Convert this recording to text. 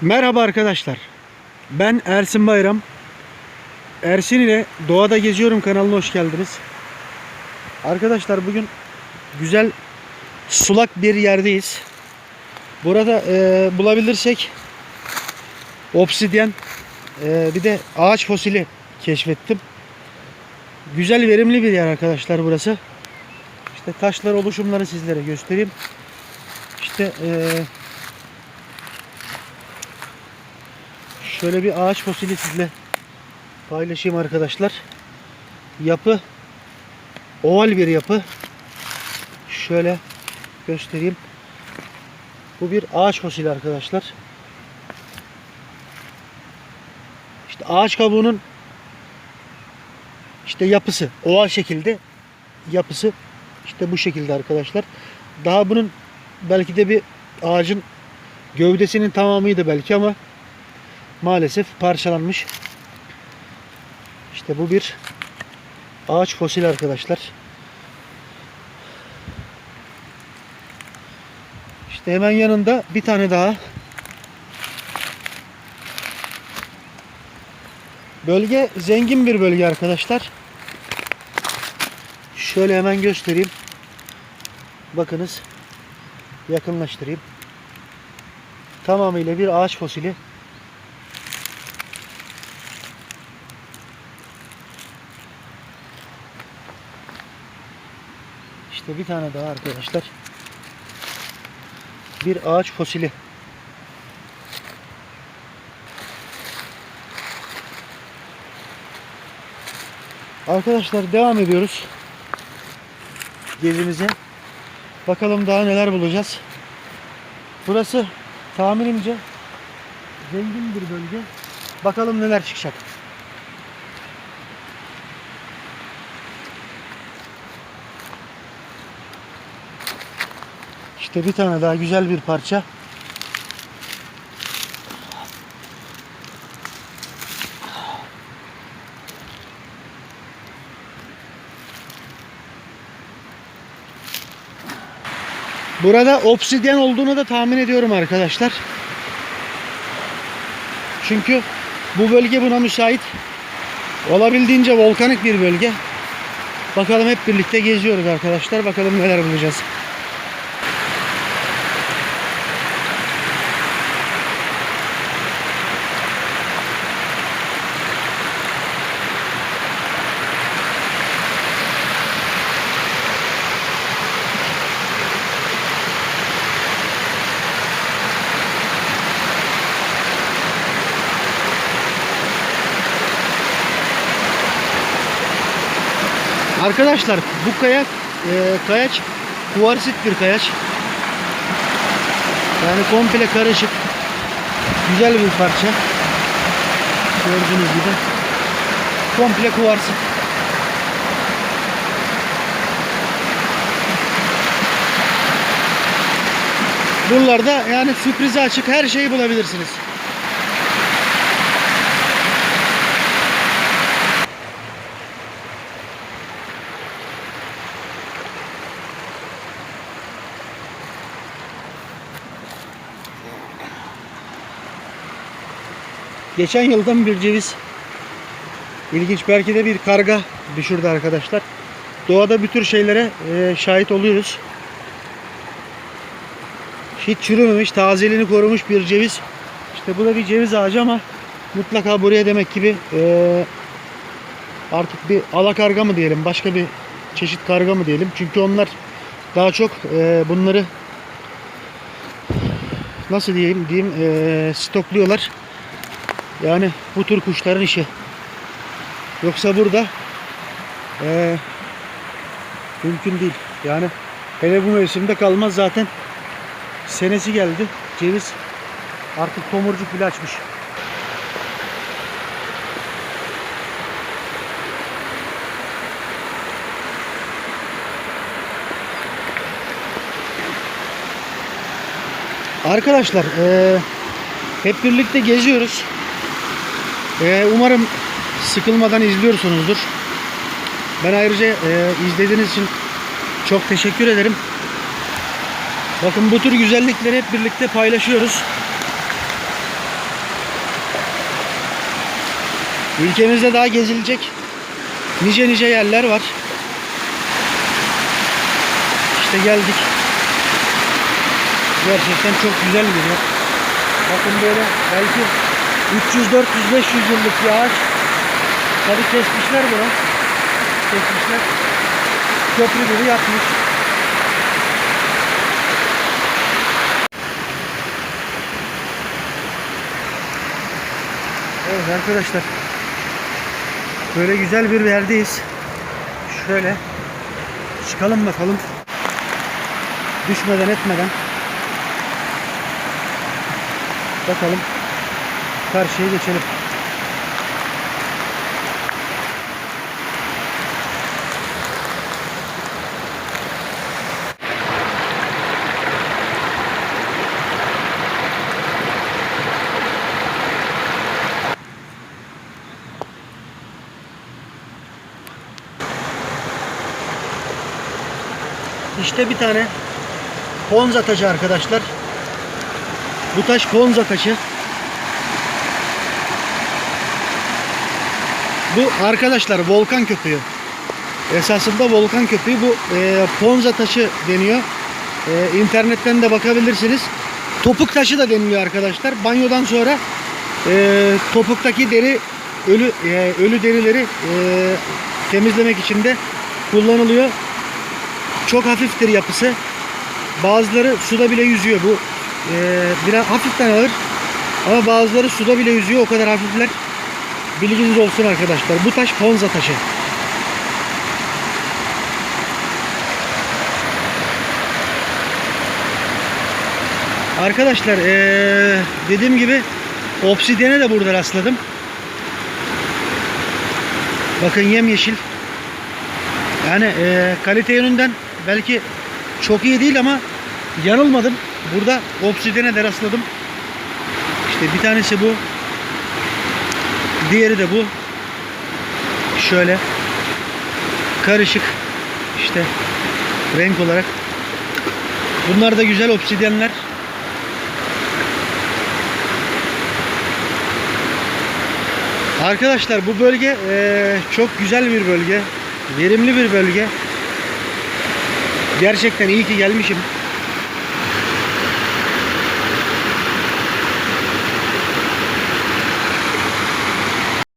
Merhaba arkadaşlar. Ben Ersin Bayram. Ersin ile Doğada Geziyorum kanalına hoş geldiniz. Arkadaşlar bugün güzel sulak bir yerdeyiz. Burada e, bulabilirsek obsidyen e, bir de ağaç fosili keşfettim. Güzel verimli bir yer arkadaşlar burası. İşte taşlar oluşumları sizlere göstereyim. İşte e, Şöyle bir ağaç fosili sizle paylaşayım arkadaşlar. Yapı oval bir yapı. Şöyle göstereyim. Bu bir ağaç fosili arkadaşlar. İşte ağaç kabuğunun işte yapısı oval şekilde yapısı işte bu şekilde arkadaşlar. Daha bunun belki de bir ağacın gövdesinin tamamıydı belki ama maalesef parçalanmış. İşte bu bir ağaç fosil arkadaşlar. İşte hemen yanında bir tane daha. Bölge zengin bir bölge arkadaşlar. Şöyle hemen göstereyim. Bakınız. Yakınlaştırayım. Tamamıyla bir ağaç fosili. İşte bir tane daha arkadaşlar. Bir ağaç fosili. Arkadaşlar devam ediyoruz. Gezimize. Bakalım daha neler bulacağız. Burası tahminimce zengin bir bölge. Bakalım neler çıkacak. İşte bir tane daha güzel bir parça. Burada obsidyen olduğunu da tahmin ediyorum arkadaşlar. Çünkü bu bölge buna müsait. Olabildiğince volkanik bir bölge. Bakalım hep birlikte geziyoruz arkadaşlar. Bakalım neler bulacağız. Arkadaşlar bu kayak e, kayaç kuvarsit bir kayaç. Yani komple karışık. Güzel bir parça. Gördüğünüz gibi. Komple kuvarsit. Buralarda yani sürprize açık her şeyi bulabilirsiniz. Geçen yıldan bir ceviz. İlginç belki de bir karga düşürdü arkadaşlar. Doğada bir tür şeylere e, şahit oluyoruz. Hiç çürümemiş, tazeliğini korumuş bir ceviz. İşte bu da bir ceviz ağacı ama mutlaka buraya demek gibi e, artık bir alakarga mı diyelim, başka bir çeşit karga mı diyelim. Çünkü onlar daha çok e, bunları nasıl diyeyim diyeyim e, stokluyorlar. Yani bu tür kuşların işi. Yoksa burada eee, mümkün değil. Yani hele bu mevsimde kalmaz zaten. Senesi geldi. Ceviz artık tomurcuk bile açmış. Arkadaşlar eee, hep birlikte geziyoruz. Ee, umarım sıkılmadan izliyorsunuzdur. Ben ayrıca e, izlediğiniz için çok teşekkür ederim. Bakın bu tür güzellikleri hep birlikte paylaşıyoruz. Ülkemizde daha gezilecek nice nice yerler var. İşte geldik. Gerçekten çok güzel bir yer. Bakın böyle belki 300, 400, 500 yıllık bir ağaç. Tabi kesmişler bunu. Kesmişler. Köprü gibi yapmış. Evet arkadaşlar. Böyle güzel bir yerdeyiz. Şöyle çıkalım bakalım. Düşmeden etmeden. Bakalım. Karşıya geçelim. İşte bir tane Ponza taşı arkadaşlar. Bu taş Ponza taşı. Bu arkadaşlar volkan köpüğü. Esasında volkan köpüğü bu e, Ponza taşı deniyor. E, internetten de bakabilirsiniz. Topuk taşı da deniliyor arkadaşlar. Banyodan sonra e, topuktaki deri ölü e, ölü derileri e, temizlemek için de kullanılıyor. Çok hafiftir yapısı. Bazıları suda bile yüzüyor. Bu e, biraz hafiften ağır. Ama bazıları suda bile yüzüyor. O kadar hafifler. Bilginiz olsun arkadaşlar. Bu taş Ponza taşı. Arkadaşlar eee, dediğim gibi obsidiyene de burada rastladım. Bakın yemyeşil. Yani eee, kalite yönünden belki çok iyi değil ama yanılmadım. Burada obsidiyene de rastladım. İşte bir tanesi bu. Diğeri de bu. Şöyle karışık işte renk olarak. Bunlar da güzel obsidyenler. Arkadaşlar bu bölge eee, çok güzel bir bölge. Verimli bir bölge. Gerçekten iyi ki gelmişim.